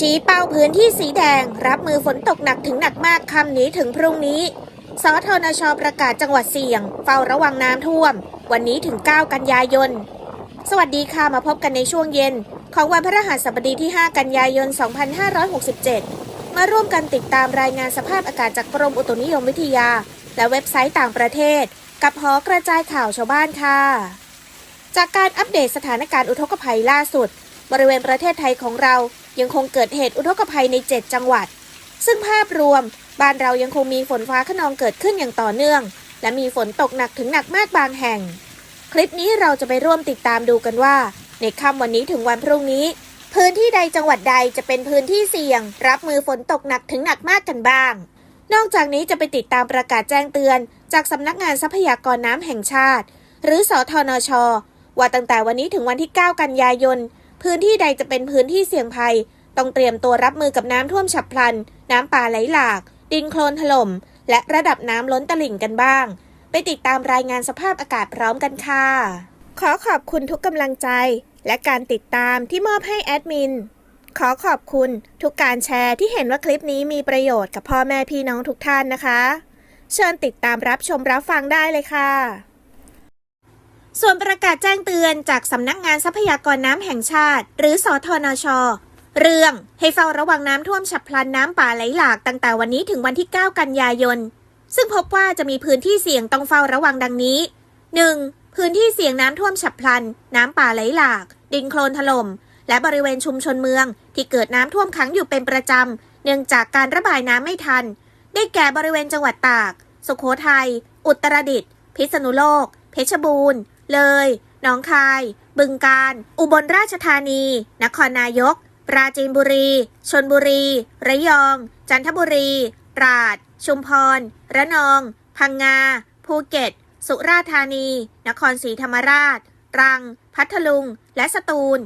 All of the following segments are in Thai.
ชี้เป้าพื้นที่สีแดง รับมือฝนตกหนักถึงหนักมากค่ำนี้ถึงพรุ่งนี้สทนชประกาศจังหวัดเสี่ยง เฝ้าระวังน้ำท่วม วันนี้ถึง 9 กันยายน สวัสดีค่ะมาพบกันในช่วงเย็น ของวันพฤหัสบดีที่ 5 กันยายน 2567 มาร่วมกันติดตามรายงานสภาพอากาศจากกรมอุตุนิยมวิทยา และเว็บไซต์ต่างประเทศ กับหอกระจายข่าวชาวบ้านค่ะ จากการอัปเดตสถานการณ์อุทกภัยล่าสุด บริเวณประเทศไทยของเรายังคงเกิดเหตุอุทกภัยใน 7 จังหวัด ซึ่งภาพรวมบ้านเรายังคงมีฝนฟ้าขนองเกิดขึ้นอย่างต่อเนื่อง และมีฝนตกหนักถึงหนักมากบางแห่ง คลิปนี้เราจะไปร่วมติดตามดูกันว่า ในค่ำวันนี้ถึงวันพรุ่งนี้ พื้นที่ใดจังหวัดใดจะเป็นพื้นที่เสี่ยง รับมือฝนตกหนักถึงหนักมากกันบ้าง นอกจากนี้จะไปติดตามประกาศแจ้งเตือน จากสำนักงานทรัพยากรน้ำแห่งชาติ หรือสอทนชว่าตั้งแต่วันนี้ถึงวันที่ 9 กันยายน พื้นที่ใดจะเป็นพื้นที่เสี่ยงภัย ต้องเตรียมตัวรับมือกับน้ำท่วมฉับพลัน น้ำป่าไหลหลาก ดินโคลนถล่ม และระดับน้ำล้นตลิ่งกันบ้าง ไปติดตามรายงานสภาพอากาศพร้อมกันค่ะ ขอขอบคุณทุกกำลังใจ และการติดตามที่มอบให้แอดมิน ขอขอบคุณทุกการแชร์ที่เห็นว่าคลิปนี้มีประโยชน์กับพ่อแม่พี่น้องทุกท่านนะคะ เชิญติดตามรับชมรับฟังได้เลยค่ะ ส่วนประกาศแจ้งเตือนจากสำนักงานทรัพยากรน้ำแห่งชาติ หรือสอทนช เรื่องให้เฝ้าระวังน้ำท่วมฉับพลันน้ำป่าไหลหลากตั้งแต่วันนี้ถึงวันที่ 9 กันยายน ซึ่งพบว่าจะมีพื้นที่เสี่ยงต้องเฝ้าระวังดังนี้ 1. พื้นที่เสี่ยงน้ำท่วมฉับพลัน น้ำป่าไหลหลาก ดินโคลนถล่ม และบริเวณชุมชนเมือง ที่เกิดน้ำท่วมขังอยู่เป็นประจำ เนื่องจากการระบายน้ำไม่ทัน ได้แก่บริเวณจังหวัดตาก สุโขทัย อุตรดิตถ์ พิษณุโลก เพชรบูรณ์ เลย หนองคาย บึงกาฬอุบลราชธานี นครนายก ปราจีนบุรี ชนบุรี ระยอง จันทบุรี ตราด ชุมพร ระนอง พังงา ภูเก็ต สุราษฎร์ธานี นครศรีธรรมราช ตรัง พัทลุง และสตูล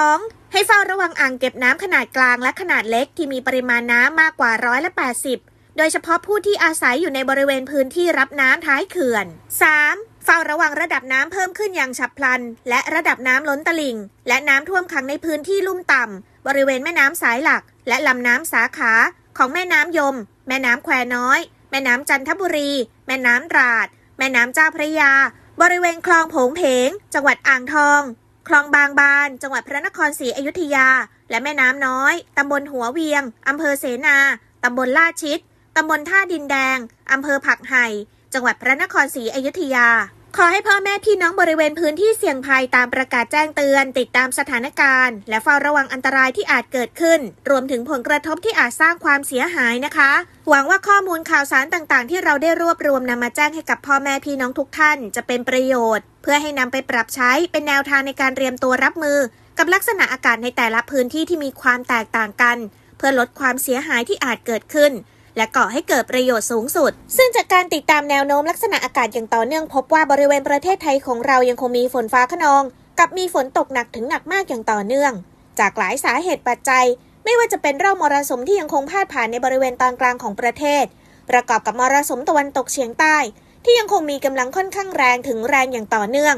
2. ให้เฝ้าระวังอ่างเก็บน้ำขนาดกลางและขนาดเล็กที่มีปริมาณน้ำมากกว่าร้อยละ80โดยเฉพาะผู้ที่อาศัยอยู่ในบริเวณพื้นที่รับน้ำท้ายเขื่อน 3. เฝ้าระวังระดับน้ำเพิ่มขึ้นอย่างฉับพลัน และระดับน้ำล้นตลิ่ง และน้ำท่วมขังในพื้นที่ลุ่มต่ำ บริเวณแม่น้ำสายหลัก และลำน้ำสาขาของแม่น้ำยม แม่น้ำแควน้อย แม่น้ำจันทบุรี แม่น้ำตราด แม่น้ำเจ้าพระยา บริเวณคลองผงเพง จังหวัดอ่างทอง คลองบางบาน จังหวัดพระนครศรีอยุธยา และแม่น้ำน้อย ตำบลหัวเวียง อำเภอเสนา ตำบลลาดชิด ตำบลท่าดินแดง อำเภอผักไห่ จังหวัดพระนครศรีอยุธยา ขอให้พ่อแม่พี่น้องบริเวณพื้นที่เสี่ยงภัยตามประกาศแจ้งเตือน ติดตามสถานการณ์ และเฝ้าระวังอันตรายที่อาจเกิดขึ้น รวมถึงผลกระทบที่อาจสร้างความเสียหายนะคะ หวังว่าข้อมูลข่าวสารต่างๆ ที่เราได้รวบรวมนำมาแจ้งให้กับพ่อแม่พี่น้องทุกท่าน จะเป็นประโยชน์ เพื่อให้นำไปปรับใช้เป็นแนวทางในการเตรียมตัวรับมือ กับลักษณะอากาศในแต่ละพื้นที่ที่มีความแตกต่างกัน เพื่อลดความเสียหายที่อาจเกิดขึ้น และก่อให้เกิดประโยชน์สูงสุด ซึ่งจากการติดตามแนวโน้มลักษณะอากาศอย่างต่อเนื่องพบว่าบริเวณประเทศไทยของเรายังคงมีฝนฟ้าขนอง กับมีฝนตกหนักถึงหนักมากอย่างต่อเนื่อง จากหลายสาเหตุปัจจัย ไม่ว่าจะเป็นร่องมรสุมที่ยังคงพาดผ่านในบริเวณตอนกลางของประเทศ ประกอบกับมรสุมตะวันตกเฉียงใต้ ที่ยังคงมีกำลังค่อนข้างแรงถึงแรงอย่างต่อเนื่อง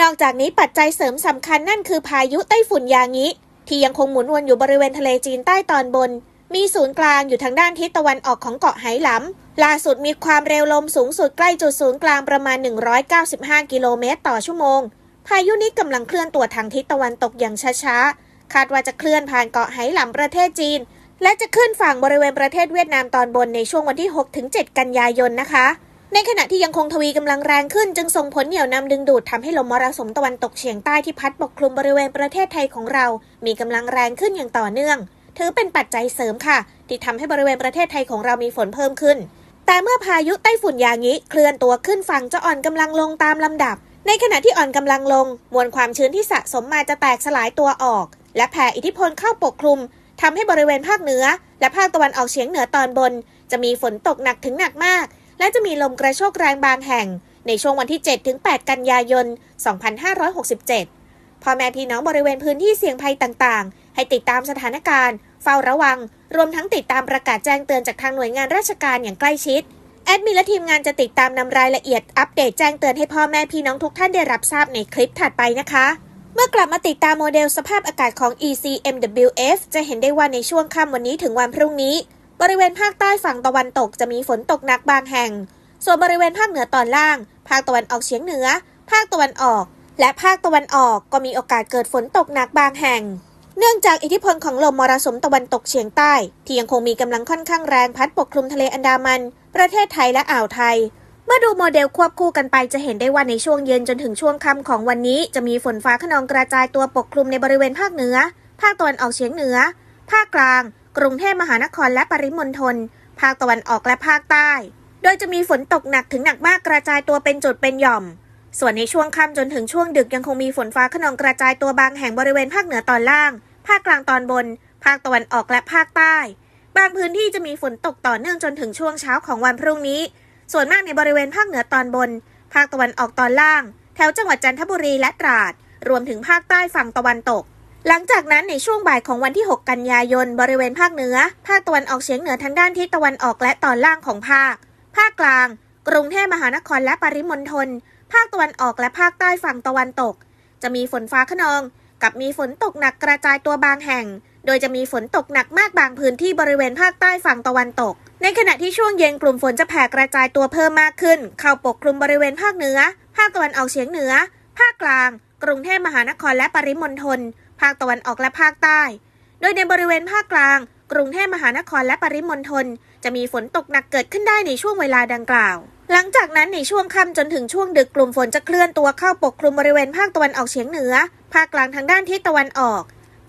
นอกจากนี้ปัจจัยเสริมสำคัญนั่นคือพายุไต้ฝุ่นยางิที่ยังคงหมุนวนอยู่บริเวณทะเลจีนใต้ตอนบน มีศูนย์กลางอยู่ทางด้านทิศตะวันออกของเกาะไหหลำล่าสุดมีความเร็วลมสูงสุดใกล้จุดศูนย์กลางประมาณ 195 กิโลเมตรต่อชั่วโมง พายุนี้กำลังเคลื่อนตัวทางทิศตะวันตกอย่างช้าๆ คาดว่าจะเคลื่อนผ่านเกาะไหหลำประเทศจีน และจะขึ้นฝั่งบริเวณประเทศเวียดนามตอนบนในช่วงวันที่ 6-7 กันยายนนะคะ ในขณะที่ยังคงทวีกำลังแรงขึ้น จึงส่งผลเหนี่ยวนำดึงดูดทำให้ลมมรสุมตะวันตกเฉียงใต้ที่พัดปกคลุมบริเวณประเทศไทยของเรา มีกำลังแรงขึ้นอย่างต่อเนื่อง ถือเป็นปัจจัยเสริมค่ะ ที่ทำให้บริเวณประเทศไทยของเรามีฝนเพิ่มขึ้น แต่เมื่อพายุไต้ฝุ่นยางิเคลื่อนตัวขึ้นฝั่งจะอ่อนกำลังลงตามลำดับ ในขณะที่อ่อนกำลังลง มวลความชื้นที่สะสมมาจะแตกสลายตัวออก และแผ่อิทธิพลเข้าปกคลุมทำให้บริเวณภาคเหนือ และภาคตะวันออกเฉียงเหนือตอนบน จะมีฝนตกหนักถึงหนักมาก และจะมีลมกระโชกแรงบางแห่ง ในช่วงวันที่ 7-8 กันยายน 2567พ่อแม่พี่น้องบริเวณพื้นที่เสี่ยงภัยต่างๆ ให้ติดตามสถานการณ์ เฝ้าระวัง รวมทั้งติดตามประกาศแจ้งเตือนจากทางหน่วยงานราชการอย่างใกล้ชิด แอดมินและทีมงานจะติดตามนำรายละเอียดอัปเดตแจ้งเตือนให้พ่อแม่พี่น้องทุกท่านได้รับทราบในคลิปถัดไปนะคะ เมื่อกลับมาติดตามโมเดลสภาพอากาศของ ECMWF จะเห็นได้ว่าในช่วงค่ำวันนี้ถึงวันพรุ่งนี้ บริเวณภาคใต้ฝั่งตะวันตกจะมีฝนตกหนักบางแห่ง ส่วนบริเวณภาคเหนือตอนล่าง ภาคตะวันออกเฉียงเหนือ ภาคตะวันออก และภาคตะวันออกก็มีโอกาสเกิดฝนตกหนักบางแห่ง เนื่องจากอิทธิพลของลมมรสุมตะวันตกเฉียงใต้ ที่ยังคงมีกำลังค่อนข้างแรงพัดปกคลุมทะเลอันดามัน ประเทศไทยและอ่าวไทย เมื่อดูโมเดลควบคู่กันไปจะเห็นได้ว่าในช่วงเย็นจนถึงช่วงค่ำของวันนี้ จะมีฝนฟ้าขนองกระจายตัวปกคลุมในบริเวณภาคเหนือ ภาคตะวันออกเฉียงเหนือ ภาคกลาง กรุงเทพมหานครและปริมณฑล ภาคตะวันออกและภาคใต้ โดยจะมีฝนตกหนักถึงหนักมากกระจายตัวเป็นจุดเป็นหย่อม ส่วนในช่วงค่ำจนถึงช่วงดึกยังคงมีฝนฟ้าขนองกระจายตัวบางแห่งบริเวณภาคเหนือตอนล่าง ภาคกลางตอนบน ภาคตะวันออกและภาคใต้ บางพื้นที่จะมีฝนตกต่อเนื่องจนถึงช่วงเช้าของวันพรุ่งนี้ ส่วนมากในบริเวณภาคเหนือตอนบน ภาคตะวันออกตอนล่าง แถวจังหวัดจันทบุรีและตราด รวมถึงภาคใต้ฝั่งตะวันตก หลังจากนั้นในช่วงบ่ายของวันที่ 6 กันยายน บริเวณภาคเหนือ ภาคตะวันออกเฉียงเหนือทางด้านทิศตะวันออกและตอนล่างของภาค ภาคกลาง กรุงเทพมหานครและปริมณฑล ภาคตะวันออกและภาคใต้ฝั่งตะวันตก จะมีฝนฟ้าขนอง กับมีฝนตกหนักกระจายตัวบางแห่ง โดยจะมีฝนตกหนักมากบางพื้นที่บริเวณภาคใต้ฝั่งตะวันตก ในขณะที่ช่วงเย็นกลุ่มฝนจะแผ่กระจายตัวเพิ่มมากขึ้น เข้าปกคลุมบริเวณภาคเหนือ ภาคตะวันออกเฉียงเหนือ ภาคกลาง กรุงเทพมหานครและปริมณฑล ภาคตะวันออกและภาคใต้ โดยในบริเวณภาคกลาง กรุงเทพมหานครและปริมณฑลจะมีฝนตกหนักเกิดขึ้นได้ในช่วงเวลาดังกล่าว หลังจากนั้นในช่วงค่ำจนถึงช่วงดึกกลุ่มฝนจะเคลื่อนตัวเข้าปกคลุมบริเวณภาคตะวันออกเฉียงเหนือ ภาคกลางทางด้านทิศตะวันออก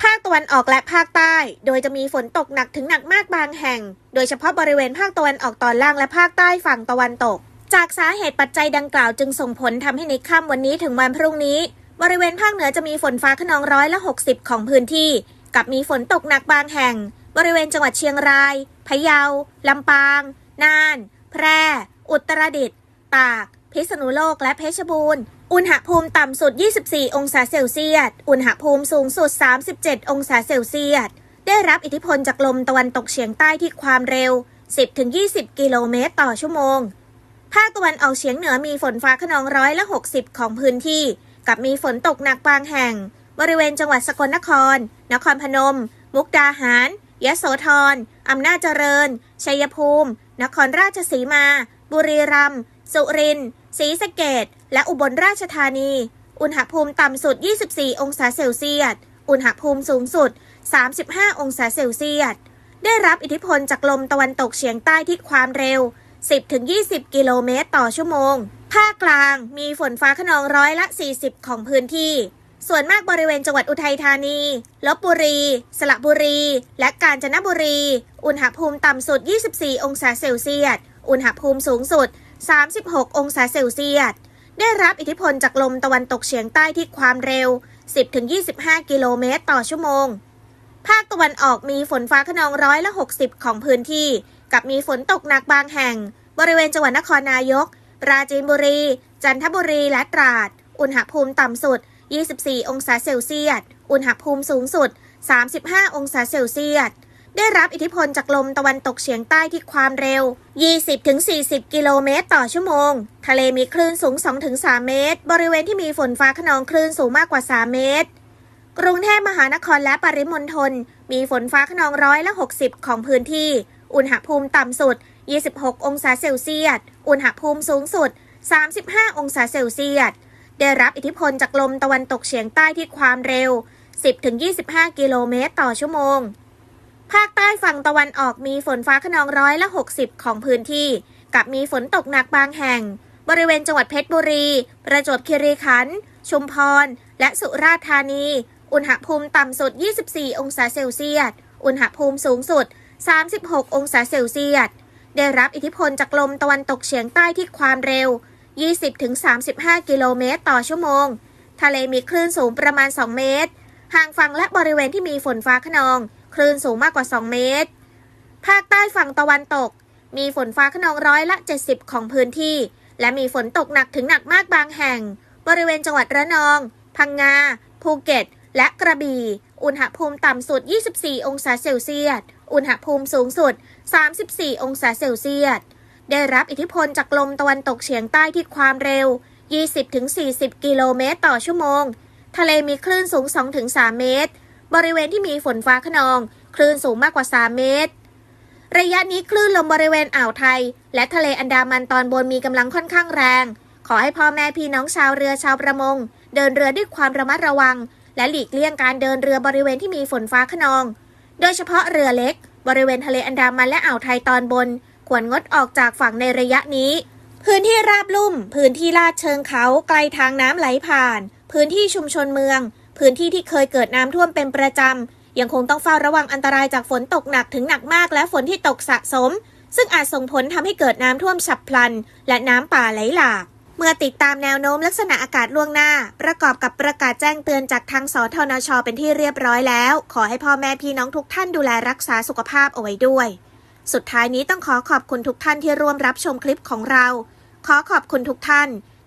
ภาคตะวันออกและภาคใต้ โดยจะมีฝนตกหนักถึงหนักมากบางแห่ง โดยเฉพาะบริเวณภาคตะวันออกตอนล่างและภาคใต้ฝั่งตะวันตก จากสาเหตุปัจจัยดังกล่าวจึงส่งผลทำให้ในค่ำวันนี้ถึงวันพรุ่งนี้ บริเวณภาคเหนือจะมีฝนฟ้าขนองร้อยละ 60 ของพื้นที่ กับมีฝนตกหนักบางแห่ง บริเวณจังหวัดเชียงราย พะเยาลำปาง น่าน แพร่ อุตรดิตถ์ตาก พิษณุโลกและเพชรบูรณ์ อุณหภูมิต่ำสุด 24 องศาเซลเซียส อุณหภูมิสูงสุด 37 องศาเซลเซียส ได้รับอิทธิพลจากลมตะวันตกเฉียงใต้ที่ความเร็ว 10-20 กิโลเมตรต่อชั่วโมง ภาคตะวันออกเฉียงเหนือมีฝนฟ้าขนองร้อยละ 60 ของพื้นที่ กับมีฝนตกหนักบางแห่ง บริเวณจังหวัดสกลนคร นครพนม มุกดาหารยะโสธร อำนาจเจริญ ชัยภูมิ นครราชสีมา บุรีรัมย์สุรินทร์ศรีสะเกดและอุบลราชธานี อุณหภูมิต่ำสุด 24 องศาเซลเซียส อุณหภูมิสูงสุด 35 องศาเซลเซียส ได้รับอิทธิพลจากลมตะวันตกเฉียงใต้ที่ความเร็ว 10-20 กิโลเมตรต่อชั่วโมง ภาคกลางมีฝนฟ้าขนองร้อยละ 40 ของพื้นที่ ส่วนมากบริเวณจังหวัดอุทัยธานี ลบบุรี สระบุรี และกาญจนบุรี อุณหภูมิต่ำสุด 24 องศาเซลเซียส อุณหภูมิสูงสุด 36 องศาเซลเซียส ได้รับอิทธิพลจากลมตะวันตกเฉียงใต้ที่ความเร็ว 10-25 กิโลเมตรต่อชั่วโมง ภาคตะวันออกมีฝนฟ้าขนองร้อยละ 60 ของพื้นที่ กับมีฝนตกหนักบางแห่ง บริเวณจังหวัดนครนายก ปราจีนบุรี จันทบุรีและตราด อุณหภูมิต่ำสุด 24 องศาเซลเซียส อุณหภูมิสูงสุด 35 องศาเซลเซียส ได้รับอิทธิพลจากลมตะวันตกเฉียงใต้ที่ความเร็ว 20-40 กิโลเมตรต่อชั่วโมง ทะเลมีคลื่นสูง 2-3 เมตร บริเวณที่มีฝนฟ้าขนองคลื่นสูงมากกว่า 3 เมตร กรุงเทพมหานครและปริมณฑลมีฝนฟ้าขนองร้อยละ 60 ของพื้นที่ อุณหภูมิต่ำสุด 26 องศาเซลเซียส อุณหภูมิสูงสุด 35 องศาเซลเซียส ได้รับอิทธิพลจากลมตะวันตกเฉียงใต้ที่ความเร็ว 10-25 กิโลเมตรต่อชั่วโมง ภาคใต้ฝั่งตะวันออกมีฝนฟ้าขนองร้อยละ 60 ของพื้นที่ กับมีฝนตกหนักบางแห่ง บริเวณจังหวัดเพชรบุรี ประจวบคีรีขันธ์ชุมพร และสุราษฎร์ธานี อุณหภูมิต่ำสุด 24 องศาเซลเซียส อุณหภูมิสูงสุด 36 องศาเซลเซียส ได้รับอิทธิพลจากลมตะวันตกเฉียงใต้ที่ความเร็ว 20-35 กิโลเมตรต่อชั่วโมง ทะเลมีคลื่นสูงประมาณ 2 เมตร ห่างฝั่งและบริเวณที่มีฝนฟ้าขนอง คลื่นสูงมากกว่า 2 เมตร ภาคใต้ฝั่งตะวันตก มีฝนฟ้าขนองร้อยละ 70 ของพื้นที่ และมีฝนตกหนักถึงหนักมากบางแห่ง บริเวณจังหวัดระนอง พังงา ภูเก็ต และกระบี่ อุณหภูมิต่ำสุด 24 องศาเซลเซียส อุณหภูมิสูงสุด 34 องศาเซลเซียส ได้รับอิทธิพลจากลมตะวันตกเฉียงใต้ที่ความเร็ว 20-40 กิโลเมตรต่อชั่วโมง ทะเลมีคลื่นสูง 2-3 เมตร บริเวณที่มีฝนฟ้าขนอง คลื่นสูงมากกว่า 3 เมตร ระยะนี้คลื่นลมบริเวณอ่าวไทย และทะเลอันดามันตอนบนมีกำลังค่อนข้างแรง ขอให้พ่อแม่พี่น้องชาวเรือชาวประมง เดินเรือด้วยความระมัดระวัง และหลีกเลี่ยงการเดินเรือบริเวณที่มีฝนฟ้าขนอง โดยเฉพาะเรือเล็ก บริเวณทะเลอันดามันและอ่าวไทยตอนบน ควรงดออกจากฝั่งในระยะนี้ พื้นที่ราบลุ่ม พื้นที่ลาดเชิงเขาไกลทางน้ำไหลผ่าน พื้นที่ชุมชนเมือง พื้นที่ที่เคยเกิดน้ำท่วมเป็นประจำ ยังคงต้องเฝ้าระวังอันตรายจากฝนตกหนักถึงหนักมาก และฝนที่ตกสะสม ซึ่งอาจส่งผลทำให้เกิดน้ำท่วมฉับพลัน และน้ำป่าไหลหลากเมื่อติดตามแนวโน้มลักษณะอากาศล่วงหน้า ประกอบกับประกาศแจ้งเตือนจากทางสทนช เป็นที่เรียบร้อยแล้ว ขอให้พ่อแม่พี่น้องทุกท่านดูแลรักษาสุขภาพเอาไว้ด้วย สุดท้ายนี้ต้องขอขอบคุณทุกท่านที่ร่วมรับชมคลิปของเรา ขอขอบคุณทุกท่าน